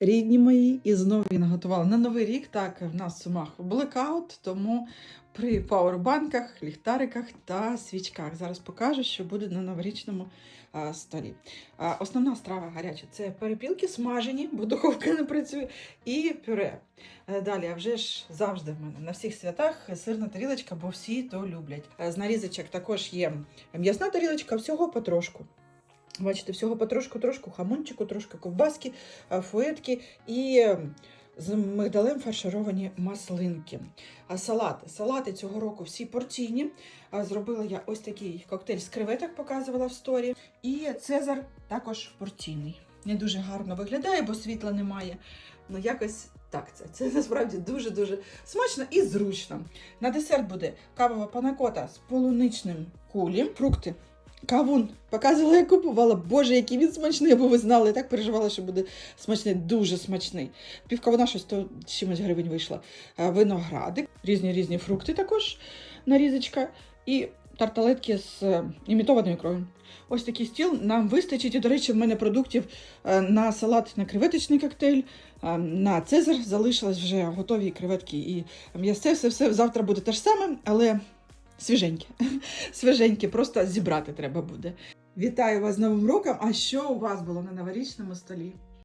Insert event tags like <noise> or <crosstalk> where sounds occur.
рідні мої, і знову я наготувала на новий рік. Так, в нас в сумах блекаут, тому при пауербанках, ліхтариках та свічках. Зараз покажу, що буде на новорічному а, столі. А, основна страва гаряча це перепілки смажені, бо духовка не працює, і пюре. Е, Далі, а вже ж завжди в мене на всіх святах сирна тарілочка, бо всі то люблять. Е, З нарізочок також є м'ясна тарілочка, всього потрошку. Бачите, всього потрошку, трошку хамончику, трошки ковбаски, е, фуетки і е, з мигдалем фаршировані маслинки. А салати. Салати цього року всі порційні. Зробила я ось такий коктейль з креветок, показувала в сторі. І Цезар також порційний. Не дуже гарно виглядає, бо світла немає. Ну, якось так це. Це насправді дуже-дуже смачно і зручно. На десерт буде кавова панакота з полуничним кулі, фрукти. Кавун показувала, я купувала. Боже, який він смачний, бо ви знали, я так переживала, що буде смачний, дуже смачний. Пів кавуна щось то чимось гривень вийшла. Е, Виноградик, різні різні фрукти також, нарізочка, і тарталетки з е, імітованою кров'ю. Ось такий стіл нам вистачить. І, до речі, в мене продуктів е, на салат на креветочний коктейль, на цезар залишилось вже готові креветки і м'ясце. Все, все завтра буде те ж саме, але свіженьке. <laughs> Свіженьке, просто зібрати треба буде. Вітаю вас з Новим роком! А що у вас було на новорічному столі?